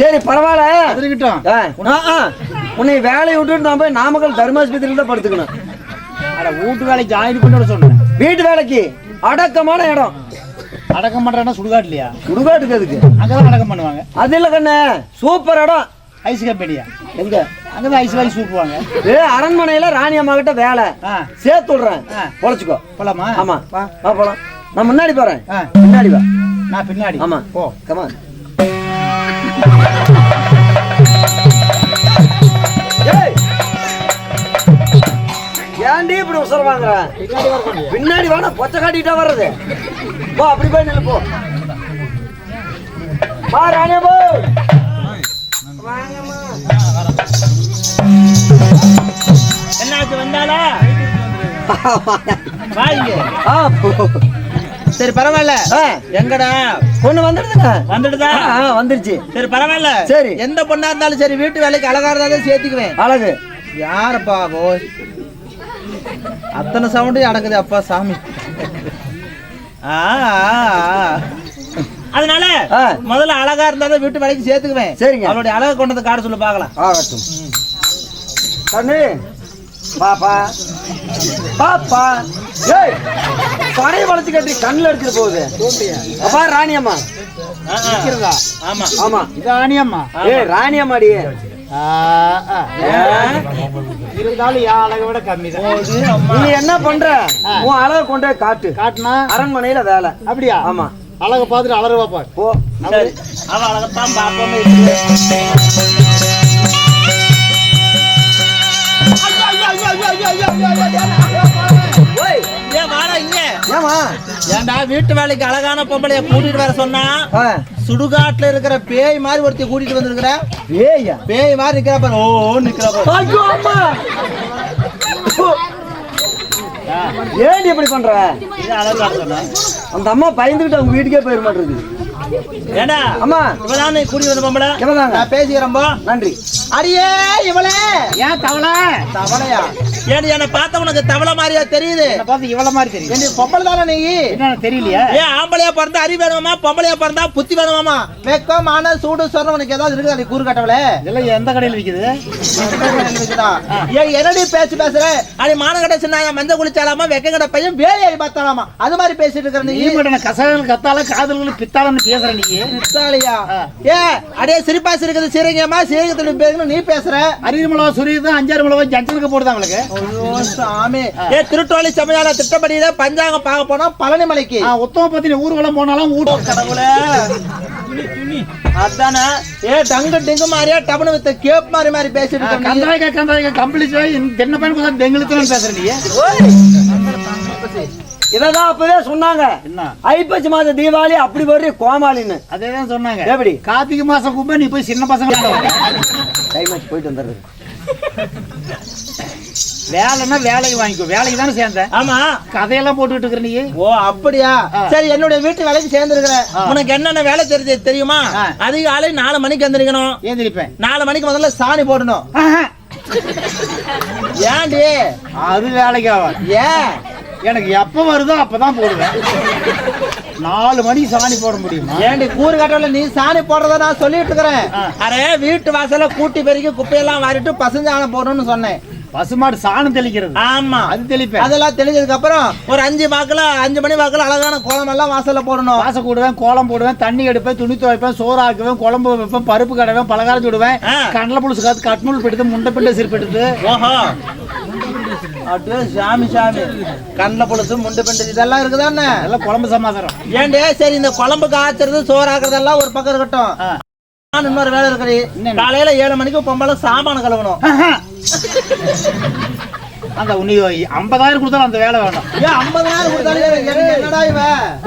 சரி பரவாயில்ல. இருக்கட்டும். உன்னை வேலையை விட்டுட்டு நான் போய் நாமக்கல் தர்மாஸ்பத்திரியில் தான் படுத்துக்கணும். அட வீட்டு வேலைக்கு ஜாயின் பண்ணி சொன்னேன். வீட்டு வேலைக்கு அடக்கமான இடம். அடக்கம் பண்றேன்னா சுடுகாட்லையா சுடுகாட்டுக்கு அதுக்கு அங்கதான் அடக்கம் பண்ணுவாங்க. அது இல்லை கண்ணு சூப்பர் இடம். ஐஸ் கம்பெனியா எங்க? அங்கதான் ஐஸ் வாங்கி சூப்புவாங்க. ஏ அரண்மனையில ராணி அம்மா கிட்ட வேலை. சேர்த்து விடுறேன். பொழைச்சுக்கோ. போலாமா? ஆமா. வா போலாம். நான் முன்னாடி போறேன். ஆ. பின்னாடி வா. நான் பின்னாடி. ஆமா. போ. கமா ஏன்டி இப்படி உசர வாங்குற? பின்னாடி வேணா பொச்சை காட்டிட்டா வர்றது. போ அப்படி போய் நில்லு போ. ராணியா போ என்னாச்சு வந்தாளா? வாங்க. சரி பரவாயில்ல. எங்கடா? பொண்ணு வந்துடுதுங்க. வந்துடுதா? வந்துருச்சு. சரி பரவாயில்ல. சரி. எந்த பொண்ணா இருந்தாலும் சரி வீட்டு வேலைக்கு அழகா இருந்தாலும் சேர்த்துக்குவேன். அழகு. யாரப்பா அத்தனை சவுண்டு அடக்குது அப்பா சாமி. அதனால. முதல்ல அழகா இருந்தாலும் வீட்டு வேலைக்கு சேர்த்துக்குவேன். சரிங்க. அவளுடைய அழகை கொண்டு வந்து காட சொல்லு பார்க்கலாம். ஆகட்டும் கண்ணு. பாப்பா. பாப்பா. ஏய். பனைய வளைச்சு கட்டி கண்ணில் அடிச்சிட்டு போகுது. அப்பா ராணியம்மா இருக்கிறதா? ஆமா. ஆமா. இது ஆணியம்மா ஏய் ராணியம்மாடி இருந்தாலும் என் அழகை விட கம்மி தான். நீ என்ன பண்ற? உன் அழகை கொண்டு காட்டு. காட்டினா? அரண்மனையில வேலை. அப்படியா? ஆமா. அழகை பார்த்துட்டு அலறுவா பாரு. போ. சரி. அவ அழகத்தான் பார்ப்போமே ஏன்டா வீட்டு வேலைக்கு அழகான பொம்பளைய கூட்டிட்டு வர சொன்னா? சுடுகாட்டுல இருக்கிற பேய் மாதிரி ஒருத்தி கூட்டிட்டு வந்திருக்கிற? ஏய்யா பேய் மாதிரி நிக்கிறா பாரு. ஓ நிக்கிறா ஏன்டி இப்படி பண்ற? அந்த அம்மா பயந்துகிட்டு அவங்க வீட்டுக்கே போயிட மாட்டேங்குது. ஏண்டா? அம்மா. இவதான் கூட்டிட்டு வந்த பொம்பளை? இவதாங்க. நான் பேசிக்கிறேன்போ நன்றி. அடியே இவளே. ஏன் தவளை? தவளையா? ஏன் என்ன பார்த்த உனக்கு தவளை மாதிரியா தெரியுது? பார்த்து இவ்வளவு மாதிரி தெரியும் என்ன பொம்பளை தானே நீ? என்ன தெரியலையா? ஏன் ஆம்பளையா பிறந்தா அறிவு வேணுமாமா பொம்பளையா பிறந்தா புத்தி வேணுமாமா வெக்கம் மான சூடு சொரணம் உனக்கு ஏதாவது இருக்குதா நீ கூறு கட்டவளே? இதெல்லாம் எந்த கடையில் விக்குது? ஏன் என்னடி பேச்சு பேசுற? அடி மான கடை சின்ன மஞ்சள் குளிச்சாலாமா வெக்க கடை பையன் வேலையை பார்த்தாலாமா? அது மாதிரி பேசிட்டு இருக்கிற நீ. மட்டும் கசகல் கத்தால காதல்கள் பித்தாளன்னு பேசுற நீ? ஏ அடே சிரிப்பா சிரிக்கிறது சிரிங்கம்மா சிரிக்கத்துல பேசணும் நீ பேசுற? அரிசி மிளவா சுரியதான் அஞ்சாறு மிளவா ஜஞ்சலுக்கு போடுதான் அவங்களுக்கு ஐயோ சாமி. ஏ திருட்டோலி சமையால திட்டப்படியில பஞ்சாங்கம் பார்க்க போனா பழனி மலைக்கு ஆ, உத்தம பத்தி ஊர்வலம் போனாலும் ஊட்ட கடவுளே. அதானே. ஏ டங்கு டிங்கு மாதிரியா டபுனு வித்த கேப் மாதிரி மாதிரி பேசிட்டு. கந்தாய்க்க கந்தாய்க்க கம்பளி தென்ன பையன் கூட பெங்களுத்து பேசுற நீ. இததான் அப்பவே சொன்னாங்க. என்ன? ஐப்பசி மாத தீபாவளி அப்படி வர்ற கோமாளின்னு. அதேதான் சொன்னாங்க. எப்படி? கார்த்திகை மாசம் கும்ப நீ போய் சின்ன பசங்க டைம் போயிட்டு வந்துடுறது வேலைன்னா வேலைக்கு வாங்கிக்கோ. வேலைக்கு தானே சேர்ந்த? ஆமா. கதையெல்லாம் போட்டுக்கிட்டு இருக்கிற நீ. ஓ அப்படியா? சரி என்னுடைய வீட்டு வேலைக்கு சேர்ந்துருக்கிறேன் உனக்கு என்னென்ன வேலை தெரிஞ்சு தெரியுமா. அதிகாலை நாலு மணிக்கு எந்திரிக்கணும். ஏந்திரிப்பேன் நாலு மணிக்கு முதல்ல சாணி போடணும். ஏன்டி? அது வேலைக்கு ஆகாது ஏன்? எனக்கு எப்ப வருதோ அப்பதான் போடுவேன். நாலு மணிக்கு சாணி போட முடியுமா? ஏன்டி கூறு கட்டல நீ சாணி போடுறத நான் சொல்லிட்டு இருக்கிறேன். அரே வீட்டு வாசல்ல கூட்டி பெருக்கி குப்பையெல்லாம் வாரிட்டு பசுஞ்சாணம் போடணும்னு சொன்னேன். பசுமாடு சாணம் தெளிக்கிறது. ஆமா. அது தெளிப்பேன். அதெல்லாம் தெளிஞ்சதுக்கு அப்புறம் ஒரு அஞ்சு வாக்குல அஞ்சு மணி வாக்குல அழகான கோலம் எல்லாம் வாசல்ல போடணும். வாச கூடுவேன் கோலம் போடுவேன் தண்ணி எடுப்பேன் துணி துவைப்பேன் சோறு ஆக்குவேன் குழம்பு வைப்பேன் பருப்பு கடைவேன் பலகாரம் சுடுவேன். கடலை புழுசு காத்து கட்நூல் பெடுத்து முண்டை பிண்டை சிறுப்பெடுத்து ஓஹோ. அப்படியே சாமி சாமி. கண்ணில் பொழுது முண்டு பிண்டு இதெல்லாம் இருக்குதானே? எல்லாம் குழம்பு சமாதானம். ஏண்டே சரி இந்த குழம்பு காய்ச்சறது சோறு ஆக்குறதெல்லாம் ஒரு பக்கம் இருக்கட்டும். இன்னொரு வேலை இருக்குது? காலையில ஏழு மணிக்கு பொம்பளை சாமான கழுவணும். அந்த உனி ஐம்பதாயிரம் கொடுத்தாலும் அந்த வேலை வேண்டாம் ஏன் ஐம்பதாயிரம் கொடுத்தாலும் எனக்கு என்னடா இவ?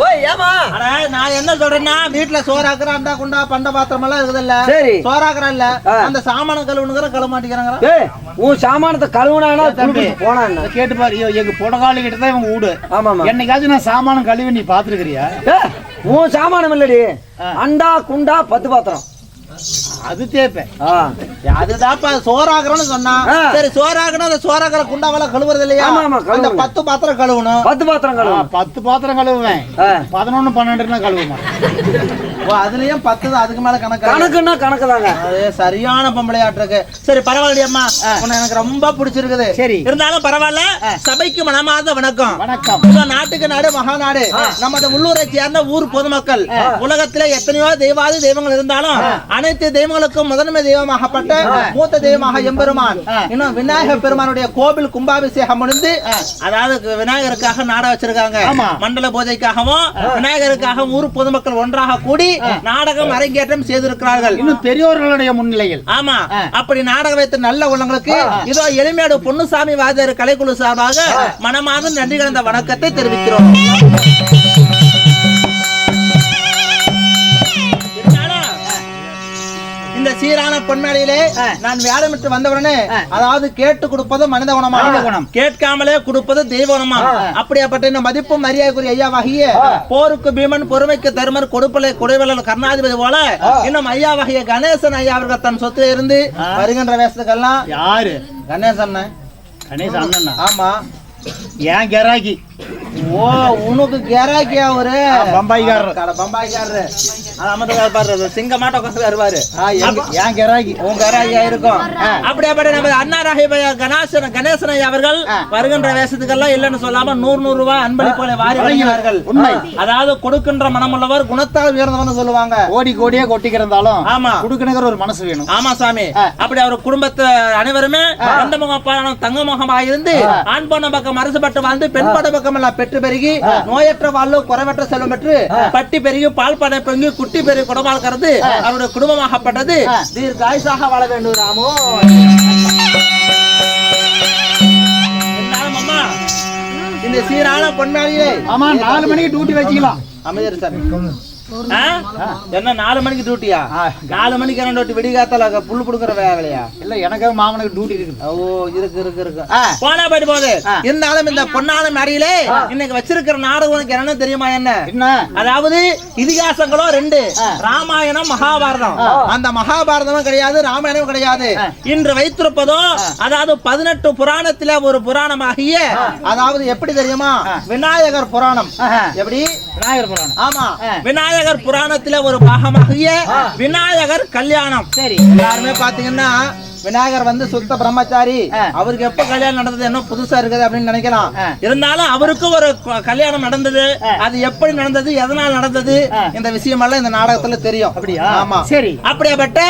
ஓய் ஏமா அட, நான் என்ன சொல்றேன்னா வீட்டுல சோறாக்குற அண்டா குண்டா பண்ட பாத்திரம் எல்லாம் இருக்குதுல்ல சரி. சோறாக்குற இல்ல. அந்த சாமான கழுவுனுங்கிற கழுவ மாட்டேங்கிறாங்க உன் சாமானத்தை கழுவுனானா தம்பி. போனா கேட்டு பாரு. ஐயோ, எங்க புடகாலி கிட்ட தான் இவன் வீடு ஆமாமா என்னைக்காச்சும் நான் சாமானம் கழுவி நீ பாத்துருக்கிறியா? உன் சாமானம் இல்லடி. அண்டா குண்டா பத்து பாத்திரம். அது தேப்பேன் அதுதான்ப்பா சோறாக்குறோம்னு சொன்னா. சரி சோறாக்கணும் அந்த சோறாக்குற குண்டாவெல்லாம் கழுவுறது இல்லையா. அந்த பத்து பாத்திரம் கழுவணும். பத்து பாத்திரம் ஆ, கழுவணும் பத்து பாத்திரம் கழுவுவேன். பதினொன்னு பன்னெண்டுனா கழுவுமா அதுலயும் பத்து தான் அதுக்கு மேல கணக்கு. கணக்குன்னா கணக்கு தாங்க அது சரியான பொம்பளையாட்டிருக்கு சரி பரவாயில்லையே அம்மா. உன்னை எனக்கு ரொம்ப பிடிச்சிருக்குது. சரி. இருந்தாலும் பரவாயில்ல சபைக்கு மனமார்ந்த வணக்கம். வணக்கம். நாட்டுக்கு நாடு மகாநாடு. நமது உள்ளூரை சேர்ந்த ஊர் பொதுமக்கள். உலகத்திலே எத்தனையோ தெய்வாதி தெய்வங்கள் இருந்தாலும் அனைத்து தெய்வங்களுக்கும் முதன்மை தெய்வமாகப்பட்ட மூத்த தெய்வமாக எம்பெருமான். இன்னும் விநாயகர் பெருமானுடைய கோவில் கும்பாபிஷேகம் முடிந்து அதாவது விநாயகருக்காக நாட வச்சிருக்காங்க. மண்டல பூஜைக்காகவும் விநாயகருக்காக ஊர் பொதுமக்கள் ஒன்றாக கூடி நாடகம் அரங்கேற்றம் செய்திருக்கிறார்கள். இன்னும் பெரியோர்களுடைய முன்னிலையில். ஆமா. அப்படி நாடகம் வைத்த நல்ல உள்ளங்களுக்கு இதோ எளிமையோடு பொன்னுசாமி வாத்தியார் கலைக்குழு சார்பாக மனமார்ந்த நன்றி கலந்த வணக்கத்தை தெரிவிக்கிறோம். சீரான பொன்மேடையிலே நான் வேடமிட்டு வந்தவுடனே அதாவது கேட்டு கொடுப்பது மனித குணமா? குணம். கேட்காமலே கொடுப்பது தெய்வ குணமா? அப்படியாப்பட்ட இந்த மதிப்பும் மரியாதைக்குரிய ஐயாவாகிய போருக்கு பீமன் பொறுமைக்கு தருமர் கொடுப்பலை கொடைவலல் கருணாதிபதி போல இன்னும் ஐயாவாகிய கணேசன் ஐயா அவர்கள் தன் சொத்துல இருந்து வருகின்ற வேஷத்துக்கெல்லாம் யாரு? கணேசன் கணேச அண்ணன்? ஆமா. ஏன் கெராக்கி ஓ உனக்கு கேராக்கி அவரு. பம்பாய்க்காரர். கடை பம்பாய்க்காரரு. அது அமர்ந்து பாரு. சிங்க மாட்ட உட்காந்து வருவாரு. ஏன் கெராக்கி. உங்க கேராக்கியா இருக்கும். அப்படியாப்பட்ட நம்ம அண்ணாராகி கணேசன் கணேசன் அவர்கள் வருகின்ற வேஷத்துக்கெல்லாம் இல்லைன்னு சொல்லாம நூறு நூறு ரூபாய் அன்பளிப்புகளை வாரி வழங்கினார்கள். உண்மை. அதாவது கொடுக்கின்ற மனமுள்ளவர் குணத்தால் உயர்ந்தவர்னு சொல்லுவாங்க. கோடி கோடியே கொட்டி கிடந்தாலும் ஆமா. கொடுக்கணுங்கிற ஒரு மனசு வேணும். ஆமா சாமி. அப்படி அவர் குடும்பத்து அனைவருமே முகம் தங்க முகமாக இருந்து ஆண் பொண்ண பக்கம் அரசுபட்டு வாழ்ந்து பெண் பட பக்கம் எல்லாம் பெற்று பெருகி நோயற்ற வாழ்வு குறைவற்ற செல்வம் பெற்று பட்டி பெருகி பால் படை பெருகி குட்டி பெருகி குடமால் கறந்து அவருடைய குடும்பமாகப்பட்டது. தீர்காயுசாக வாழ வேண்டும் ராமோ. இந்த சீரான பொன்மேலியே ஆமா நாலு மணிக்கு டியூட்டி வச்சுக்கலாம். அமைச்சர் சார்? என்ன நாலு மணிக்கு டியூட்டியா. நாலு மணிக்கு என்ன டியூட்டி விடிகாத்தால புல்லு புடுங்குற வேலையா? இல்ல எனக்கு மாமனுக்கு டியூட்டி இருக்குது. ஓ இருக்கு இருக்கு இருக்கு. போனா போயிட்டு போகுது. இருந்தாலும் இந்த பொன்னான மேடையிலே இன்னைக்கு வச்சிருக்கிற நாடகம் உனக்கு என்னன்னு தெரியுமா என்ன? என்ன? அதாவது இதிகாசங்களும் ரெண்டு. ராமாயணம் மகாபாரதம். அந்த மகாபாரதமும் கிடையாது ராமாயணமும் கிடையாது. இன்று வைத்திருப்பதோ அதாவது பதினெட்டு புராணத்துல ஒரு புராணமாகிய அதாவது எப்படி தெரியுமா? விநாயகர் புராணம். எப்படி? விநாயகர் புராணம். ஆமா. விநாயகர் புராணத்துல ஒரு பாகமாகிய விநாயகர் கல்யாணம். சரி. எல்லாருமே பாத்தீங்கன்னா விநாயகர் வந்து சுத்த பிரம்மச்சாரி. அவருக்கு எப்ப கல்யாணம் நடந்தது என்ன புதுசா இருக்குது அப்படின்னு நினைக்கலாம். இருந்தாலும் அவருக்கும் ஒரு கல்யாணம் நடந்தது. அது எப்படி நடந்தது எதனால் நடந்தது இந்த விஷயம் எல்லாம் இந்த நாடகத்துல தெரியும். அப்படியா? ஆமா. சரி. அப்படியாப்பட்ட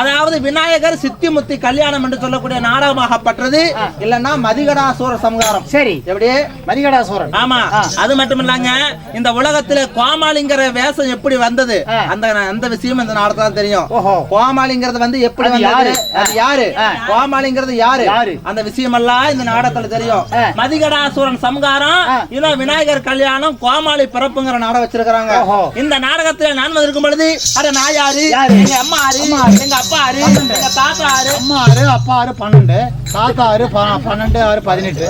அதாவது விநாயகர் சித்தி முத்தி கல்யாணம் என்று சொல்லக்கூடிய நாடகமாகப்பட்டது. இல்லன்னா மதிகடாசூர சம்ஹாரம் சரி. எப்படி? மதிகடாசூரன். ஆமா. அது மட்டும் இல்லங்க இந்த உலகத்துல கோமாளிங்கிற வேஷம் எப்படி வந்தது? அந்த அந்த விஷயம் இந்த நாடகத்துல தெரியும். ஓஹோ. கோமாளிங்கிறது வந்து எப்படி வந்தது? அது யாரு? கோமாளிங்கிறது யாரு? யாரு? அந்த விஷயம் எல்லாம் இந்த நாடகத்துல தெரியும். மதிகடாசுரன் சம்ஹாரம் இன்னும் விநாயகர் கல்யாணம் கோமாளி பிறப்புங்கிற நாடகம் வச்சிருக்காங்க ஓஹோ. இந்த நாடகத்துல நான் இருக்கும் பொழுது அட நான் யாரு? யாரு? எங்க அம்மா யாரு? எங்க அப்பா யாரு? எங்க தாத்தா யாரு? அம்மா ஆறு அப்பா ஆறு பன்னெண்டு. தாத்தா ஆறு பன்னெண்டு ஆறு பதினெட்டு.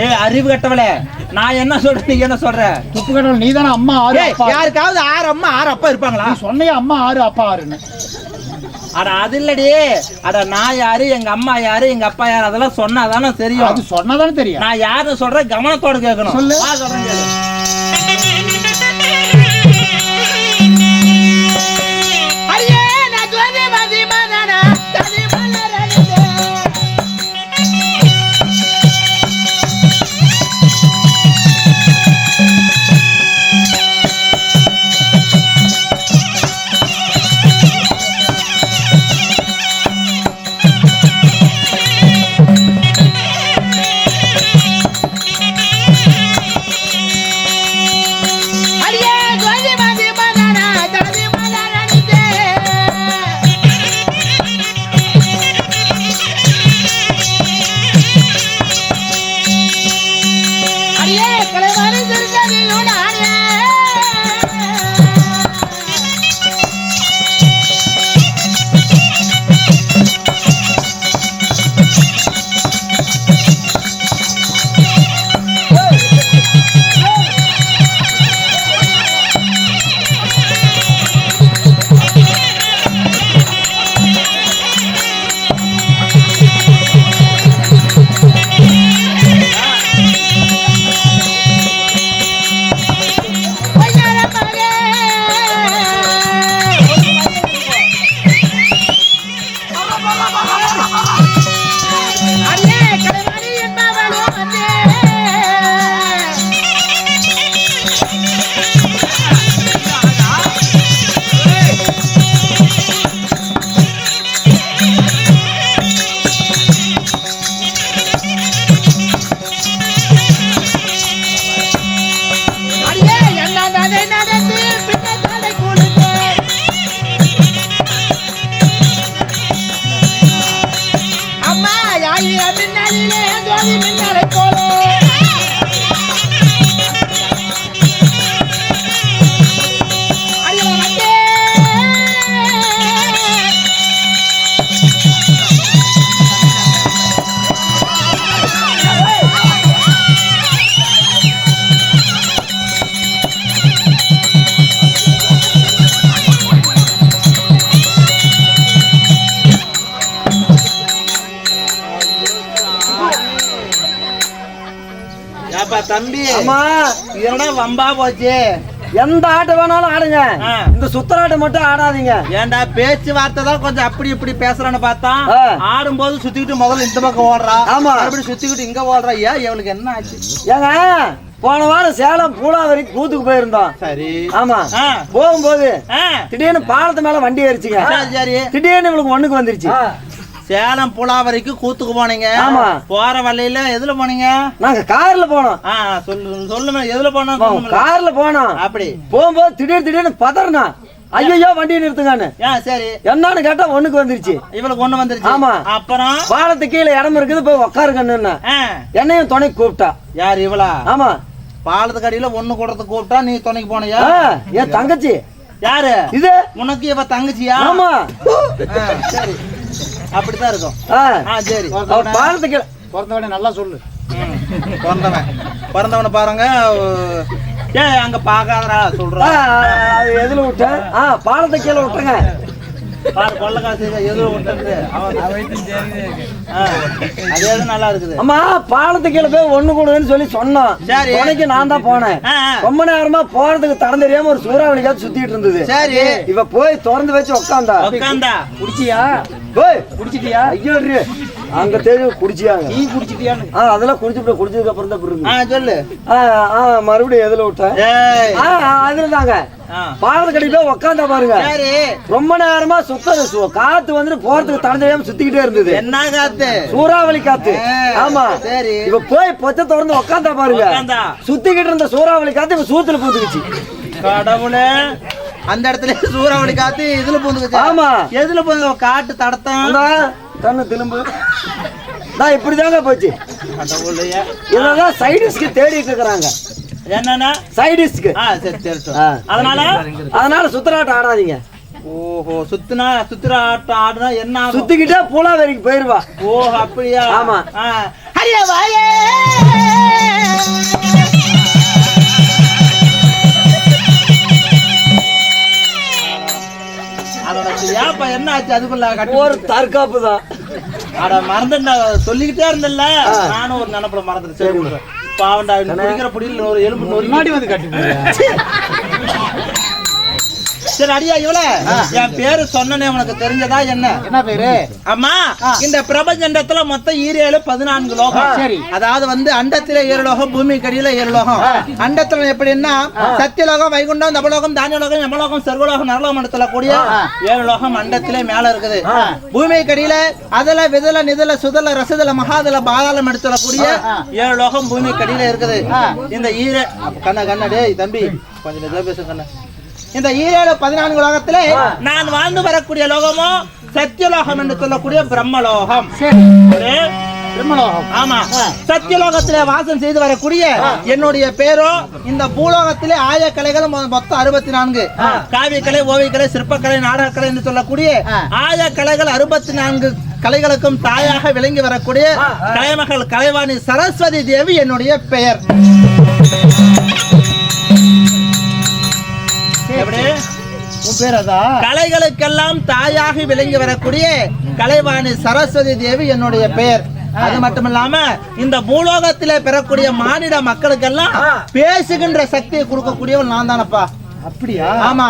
ஏ அறிவு கட்டவளே. நான் என்ன சொல்றேன்? நீ என்ன சொல்ற? துப்பு கடவுள் நீ தானே அம்மா ஆறு ஆறு. யாருக்காவது ஆறு அம்மா ஆறு அப்பா இருப்பாங்களா? சொன்னையே அம்மா ஆறு அப்பா ஆறுன்னு. அட அது இல்லடி. அட நான் யாரு எங்க அம்மா யாரு எங்க அப்பா யாரு அதெல்லாம் சொன்னாதானே தெரியும். அது சொன்னதானே தெரியும். நான் யாருன்னு சொல்றேன் கவனத்தோட கேட்கணும். சொல்றேன் தம்பி அம்மா என்னடா வம்பா போச்சு. எந்த ஆட்டம் வேணாலும் ஆடுங்க. இந்த சுத்தராட்டம் மட்டும் ஆடாதீங்க. ஏன்டா பேச்சுவார்த்தை தான் கொஞ்சம் அப்படி இப்படி பேசுறான்னு பார்த்தா ஆ. ஆடும்போது சுத்திக்கிட்டு முதல்ல இந்த பக்கம் ஓடுறா ஆமா. மறுபடியும் சுத்திக்கிட்டு இங்க ஓடுறா. ஏன் இவளுக்கு என்ன ஆச்சு? ஏங்க போன வாரம் சேலம் பூலாவரிக்கு கூத்துக்கு போயிருந்தோம். சரி. ஆமா. போகும்போது. திடீர்னு பாலத்து மேல வண்டி ஏறிச்சுங்க. திடீர்னு இவளுக்கு ஒண்ணுக்கு வந்துருச்சு. சேலம் புலா வரைக்கும் கூத்துக்கு போனீங்க. ஆமா. போற வழியில எதுல போனீங்க? நாங்க கார்ல போனோம். சொல்லு சொல்லுமே எதுல போனோம். கார்ல போனோம். அப்படி. போகும்போது திடீர் திடீர்னு பதறினா ஐயோ வண்டியை நிறுத்துங்கன்னு. ஏன் சரி. என்னன்னு கேட்டா ஒண்ணுக்கு வந்துருச்சு. இவளுக்கு ஒண்ணு வந்துருச்சு. ஆமா. அப்புறம்? பாலத்து கீழே இடம் இருக்குது போய் உட்காருங்கன்னு ஆ, என்னையும் துணைக்கு கூப்பிட்டா. யார் இவளா? ஆமா. பாலத்து கடியில ஒண்ணு கூடத்து கூப்பிட்டா நீ துணைக்கு போனியா? என் தங்கச்சி. யாரு? இது? உனக்கு இவ தங்கச்சியா? ஆமா. சரி. அப்படித்தான் இருக்கும். ஆ, ஆ சரி. அவ பாலத்து கீழே பிறந்தவனே நல்லா சொல்லு. பிறந்தவன். பிறந்தவனை பாருங்க ஏன் அங்க பாக்காதடா ஆ, சொல்றான் அது எதுல விட்டேன் ஆ பாலத்து கீழே விட்டுருங்க. பாரு கொள்ள காசு எதுவும் விட்டுறது அவன் ஆ, அது எது நல்லா இருக்குது? அம்மா பாலத்து கீழே போய் ஒண்ணு கொடுன்னு சொல்லி சொன்னோம் சரி. நான் தான் போனேன். ரொம்ப நேரமா போறதுக்கு தடம் தெரியாம ஒரு சூறாவளிக்காக சுத்திட்டு இருந்தது. சரி. இவ போய் திறந்து வச்சு உட்காந்தா உட்காந்தா குடிச்சியா? போய் குடிச்சிட்டியா? ஐயோ அங்க தெரியும் குடிச்சியாங்க. நீ குடிச்சிட்டியான்னு. ஆ அதெல்லாம் குடிச்சு குடிச்சதுக்கு அப்புறம் தான் புரியுது ஆ சொல்லு. ஆ ஆ மறுபடியும் எதுல விட்டேன்? ஆ அதுல தாங்க. பாலத்து கடி போய் உட்காந்தா பாருங்க. ரொம்ப நேரமா சுத்த காத்து வந்துட்டு போறதுக்கு தடம் தெரியாம சுத்திக்கிட்டே இருந்தது. என்ன காத்து? சூறாவளி காத்து. ஆமா. சரி. இவ போய் பொச்ச திறந்து உட்காந்தா பாருங்க. சுத்திக்கிட்டு இருந்த சூறாவளி காத்து இவ சூத்துல பூத்துக்குச்சு. கடவுளே. அந்த இடத்துல சூறாவளி காத்து இதுல பூந்துக்குச்சு ஆமா. எதுல பூந்து? காட்டு இந்தா, கண்ணு திரும்பு. நான் இப்படிதாங்க போச்சு. இதெல்லாம் சைடிஸ்க்கு தேடிட்டு இருக்கிறாங்க. என்னன்னா? சைடிஸ்க்கு. ஆ சரி சரி சரி. ஆ. அதனால? அதனால சுத்தராட்டம் ஆடாதீங்க. ஓஹோ சுத்துனா சுத்துற ஆட்டம் ஆடுனா என்ன? சுத்திக்கிட்டே பூலாவேரிக்கு போயிருவா. ஓ அப்படியா? ஆமா. ஆ. அடியே வாயே! ஏப்பா என்ன ஆச்சு? அதுக்குள்ள கட்டி ஒரு தற்காப்பு தான் அட மறந்துட்டா சொல்லிக்கிட்டே இருந்தல்ல நானும் ஒரு நினைப்புல மறந்துட்டு சரி. பாவண்டா குடிக்கிற புடியில் ஒரு எலும்பு முன்னாடி வந்து கட்டி சரி அடியா இவள என் பேரு சொன்னனே உனக்கு தெரிஞ்சதா என்ன? என்ன பேரு? அம்மா இந்த பிரபஞ்சண்டத்துல மொத்தம் ஈரேழு பதினான்கு லோகம். சரி. அதாவது வந்து அண்டத்தில ஏழு லோகம் பூமி கடியில ஏழு லோகம் அண்டத்துல எப்படின்னா சத்தியலோகம் வைகுண்டம் தபலோகம் தானியலோகம் யமலோகம் சர்வலோகம் நரலோகம் இடத்துல கூடிய ஏழு லோகம் அண்டத்திலே மேல இருக்குது. பூமி கடியில அதுல விதல நிதல சுதல ரசதல மகாதல பாதாளம் இடத்துல கூடிய ஏழு லோகம் பூமி கடியில இருக்குது. இந்த ஈர கண்ண கண்ண டேய் தம்பி. கொஞ்சம் மெதுவா பேசு கண்ண. இந்த ஈரேழு பதினான்கு லோகத்திலே நான் வாழ்ந்து வரக்கூடிய லோகமோ சத்தியலோகம் என்று சொல்லக்கூடிய பிரம்மலோகம். பிரம்மலோகம். ஆமா. சத்தியலோகத்திலே வாசம் செய்து வரக்கூடிய என்னுடைய பேரோ இந்த பூலோகத்திலே ஆய கலைகள் மொ- மொத்தம் அறுபத்தி நான்கு காவியக்கலை ஓவியக்கலை சிற்பக்கலை நாடகக்கலை என்று சொல்லக்கூடிய ஆய கலைகள் அறுபத்தி நான்கு கலைகளுக்கும் தாயாக விளங்கி வரக்கூடிய கலைமகள் கலைவாணி சரஸ்வதி தேவி என்னுடைய பெயர். கலைகளுக்கெல்லாம் தாயாக விளங்கி வரக்கூடிய கலைவாணி சரஸ்வதி தேவி என்னுடைய பெயர் அது மட்டும் இல்லாம இந்த பூலோகத்திலே பெறக்கூடிய மானிட மக்களுக்கெல்லாம் பேசுகின்ற சக்தியை கொடுக்கக்கூடியவன் நான் தானப்பா. அப்படியா? ஆமா.